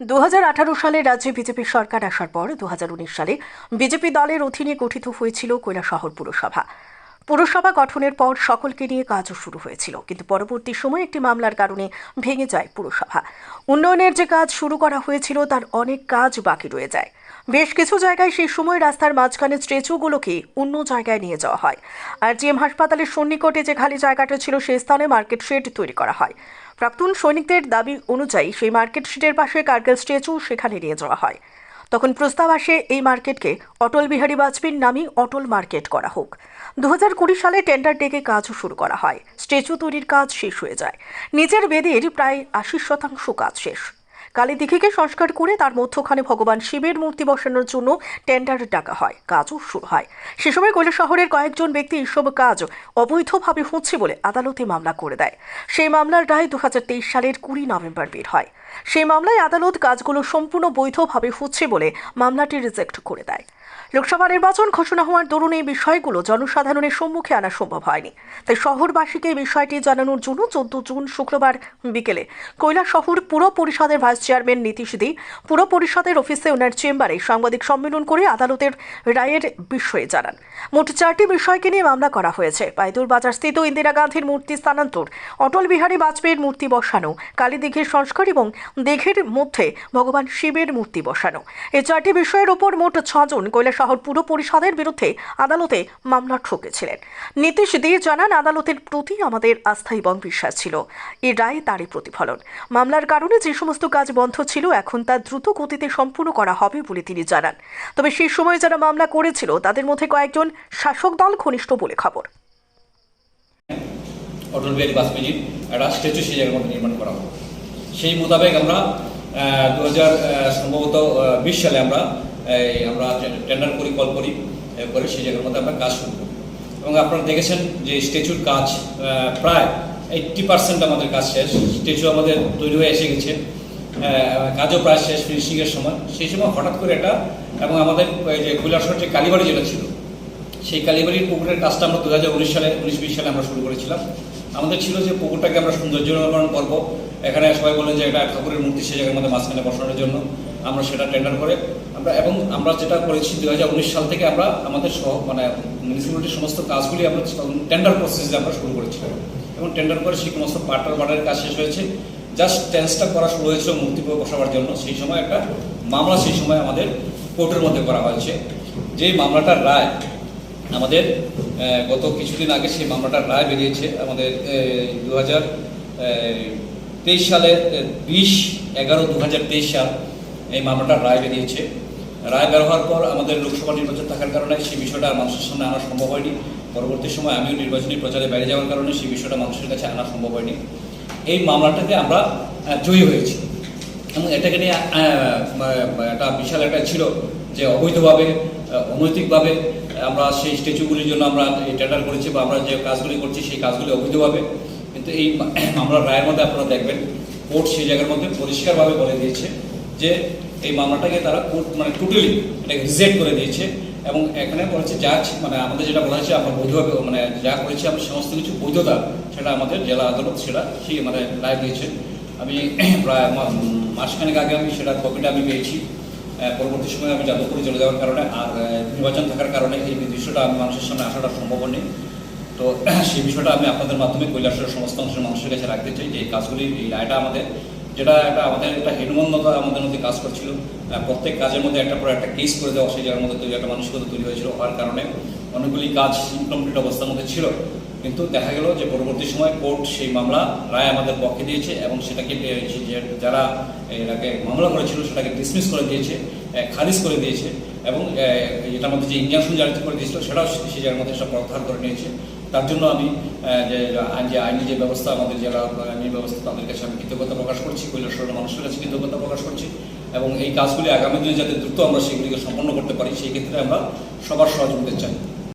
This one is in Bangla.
দু হাজার আঠারো সালে রাজ্যে বিজেপি সরকার আসার পর দুহাজার উনিশ সালে বিজেপি দলের অধীনে গঠিত হয়েছিল কৈলাসহর পুরসভা। পুরসভা গঠনের পর সকলকে নিয়ে কাজও শুরু হয়েছিল, কিন্তু পরবর্তী সময়ে একটি মামলার কারণে ভেঙে যায় পুরসভা। উন্নয়নের যে কাজ শুরু করা হয়েছিল, তার অনেক কাজ বাকি রয়ে যায়। বেশ কিছু জায়গায় সেই সময় রাস্তার মাঝখানে স্ট্রেচুগুলোকে অন্য জায়গায় নিয়ে যাওয়া হয়। আর জিএম হাসপাতালের সন্নিকটে যে খালি জায়গাটা ছিল, সেই স্থানে মার্কেট শেড তৈরি করা হয়। প্রাক্তন সৈনিকদের দাবি অনুযায়ী সেই মার্কেট শেডের পাশে কার্গেল স্ট্যাচু সেখানে নিয়ে যাওয়া হয়। তখন প্রস্তাব আসে, এই মার্কেটকে অটল বিহারী বাজপেয়ীর নামই অটল মার্কেট করা হোক। দু কুড়ি সালে টেন্ডার ডেকে কাজও শুরু করা হয়। স্ট্যাচু তৈরির কাজ শেষ হয়ে যায়। নিজের বেদের প্রায় আশি শতাংশ কাজ শেষ। কালীদিঘিকে সংস্কার করে তার মধ্যখানে ভগবান শিবের মূর্তি বসানোর জন্য টেন্ডার ডাকা হয়, কাজও শুরু হয়। সে সময় কৈলা শহরের কয়েকজন ব্যক্তি এইসব কাজ অবৈধভাবে হচ্ছে বলে আদালতে মামলা করে দেয়। সেই মামলার রায় দু হাজার তেইশ সালের কুড়ি নভেম্বর বের হয়। সেই মামলায় আদালত কাজগুলো সম্পূর্ণ বৈধভাবে হচ্ছে বলে মামলাটি রিজেক্ট করে দেয়। লোকসভা নির্বাচন ঘোষণা হওয়ার দরুন এই বিষয়গুলো জনসাধারণের সম্মুখে আনা সম্ভব হয়নি। তাই শহরবাসীকে এই বিষয়টি জানানোর জন্য চোদ্দ জুন শুক্রবার বিকেলে শহর পুর পরিষদের ভাইস চেয়ারম্যান নীতিশ দি পুর পরিষদের অফিসে ওনার চেম্বারে সাংবাদিক সম্মেলন করে আদালতের রায়ের বিষয়ে জানান। মোট চারটি বিষয়কে নিয়ে মামলা করা হয়েছে। পাইদুর বাজার স্থিত ইন্দিরা গান্ধীর মূর্তি স্থানান্তর, অটল বিহারী বাজপেয়ীর মূর্তি বসানো, কালীদিঘির সংস্কার এবং দিঘির মধ্যে ভগবান শিবের মূর্তি বসানো। এই চারটি বিষয়ের ওপর মোট ছজন কৈলাসহর পুর পরিষদের বিরুদ্ধে আদালতে মামলা ঠকেছিলেন। নীতিশ দিয়ে জানান, আদালতের প্রতি আমাদের আস্থা এবং বিশ্বাস ছিল। এ রায় তারই প্রতিফলন। মামলার কারণে যে সমস্ত কাজ বন্ধ ছিল, এখন তা দ্রুত গতিতে সম্পূর্ণ করা হবে বলে তিনি জানান। তবে সেই সময় যারা মামলা করেছিল, তাদের মধ্যে কয়েকজন শাসক দল ঘনিষ্ঠ বলে খবর। অটল বিহারী বাজপেয়ীর একটা স্ট্যাচু সেই জায়গার মধ্যে নির্মাণ করা হবে সেই মোতাবেক আমরা দু হাজার সম্ভবত বিশ সালে আমরা আমরা টেন্ডার করি কল করি এ, করে সেই জায়গার মধ্যে আমরা কাজ শুরু করি। এবং আপনারা দেখেছেন যে স্ট্যাচুর কাজ প্রায় এইট্টি পার্সেন্ট আমাদের কাজ শেষ। স্ট্যাচু আমাদের তৈরি হয়ে এসে গেছে। কাজও প্রায় শেষ ফিনিশিংয়ের সময়। সেই সময় হঠাৎ করে একটা এবং আমাদের যে কৈলাসর যে কালীবাড়ি যেটা ছিল সেই কালীবাড়ির পুকুরের কাজটা আমরা দু হাজার উনিশ সালে উনিশ বিশ সালে আমরা শুরু করেছিলাম। আমাদের ছিল যে পুকুরটাকে আমরা সৌন্দর্য সৌন্দর্যকরণ করব। এখানে সবাই বলেন যে এটা ঠাকুরের মূর্তি সেই জায়গার মধ্যে মাঝখানে বসানোর জন্য। আমরা সেটা টেন্ডার করে আমরা এবং আমরা যেটা করেছি দু সাল থেকে আমরা আমাদের সহ মানে মিউনিসিপ্যালিটির সমস্ত কাজগুলি আমরা টেন্ডার প্রসেসে আমরা শুরু করেছিলাম এবং টেন্ডার করে সেই সমস্ত পার্টার বার্ডারের কাজ শেষ হয়েছে। জাস্ট টেন্সটা করা শুরু হয়েছিল মূর্তি বসাবার জন্য। সেই সময় একটা মামলা সেই সময় আমাদের কোর্টের মধ্যে করা হয়েছে। যে মামলাটার রায় আমাদের গত কিছুদিন আগে সেই মামলাটার রায় বেরিয়েছে আমাদের দু হাজার তেইশ সালের বিশ এগারো দু হাজার তেইশ সাল। এই মামলাটা রায় বেরিয়েছে। রায় বের হওয়ার পর আমাদের লোকসভা নির্বাচন থাকার কারণে সেই বিষয়টা মানুষের সামনে আনা সম্ভব হয়নি। পরবর্তী সময় আমিও নির্বাচনী প্রচারে বাইরে যাওয়ার কারণে সেই বিষয়টা মানুষের কাছে আনা সম্ভব হয়নি। এই মামলাটাকে আমরা জয়ী হয়েছি। এবং এটাকে নিয়ে একটা বিশাল একটা ছিল যে অবৈধভাবে অনৈতিকভাবে আমরা সেই স্ট্যাচুগুলির জন্য আমরা টেন্ডার করেছি বা আমরা যে কাজগুলি করছি সেই কাজগুলি অবৈধভাবে। কিন্তু এই মামলার রায়ের মধ্যে আপনারা দেখবেন, কোর্ট সেই জায়গার মধ্যে পরিষ্কারভাবে বলে দিয়েছে যে এই মামলাটাকে তারা কোর্ট মানে টোটালি এটাকে রিজেক্ট করে দিয়েছে এবং এখানে বলেছে যা ছি- মানে আমাদের যেটা বলা হয়েছে, আমরা বৈধভাবে মানে যা করেছি, আমরা সমস্ত কিছু বৈধতা সেটা আমাদের জেলা আদালত সেটা সেই মানে রায় দিয়েছে। আমি প্রায় মাসখানেক আগে আমি সেটা কপিটা আমি পেয়েছি। পরবর্তী সময়ে আমি যাদবপুরে চলে যাওয়ার কারণে আর নির্বাচন থাকার কারণে এই দৃশ্যটা আমি মানুষের সামনে আসাটা সম্ভব নেই তো সেই বিষয়টা আমি আপনাদের মাধ্যমে কৈলাসের সমস্ত অংশের মানুষের কাছে রাখতে চাই যে এই কাজগুলি, এই রায়টা আমাদের যেটা একটা আমাদের, একটা হেনমন্যতা আমাদের মধ্যে কাজ করছিল। প্রত্যেক কাজের মধ্যে একটা পর একটা কেস করে দেওয়া সেই জায়গার মধ্যে তৈরি, একটা মানসিকতা তৈরি হয়েছিল হওয়ার কারণে। অনেকগুলি কাজ ইনকমপ্লিট অবস্থার মধ্যে ছিল। কিন্তু দেখা গেল যে পরবর্তী সময় কোর্ট সেই মামলা রায় আমাদের পক্ষে দিয়েছে এবং সেটাকে যারা এটাকে মামলা করেছিল সেটাকে ডিসমিস করে দিয়েছে খারিজ করে দিয়েছে এবং এটার মধ্যে যে ইঞ্জাকশন জারি করে দিয়েছিল সেটাও সেই জায়গার মধ্যে সেটা প্রত্যাহার করে নিয়েছে। তার জন্য আমি যে, আইনি, যে ব্যবস্থা আমাদের যারা আইনি ব্যবস্থা তাদের কাছে আমি কৃতজ্ঞতা করছি কৈলাসরের মানুষের কাছে কৃতজ্ঞতা প্রকাশ করছি এবং এই কাজগুলি আগামী দিনে যাতে দ্রুত আমরা সেগুলিকে সম্পন্ন করতে পারি, সেই ক্ষেত্রে আমরা সবার সহযোগিতা চাই।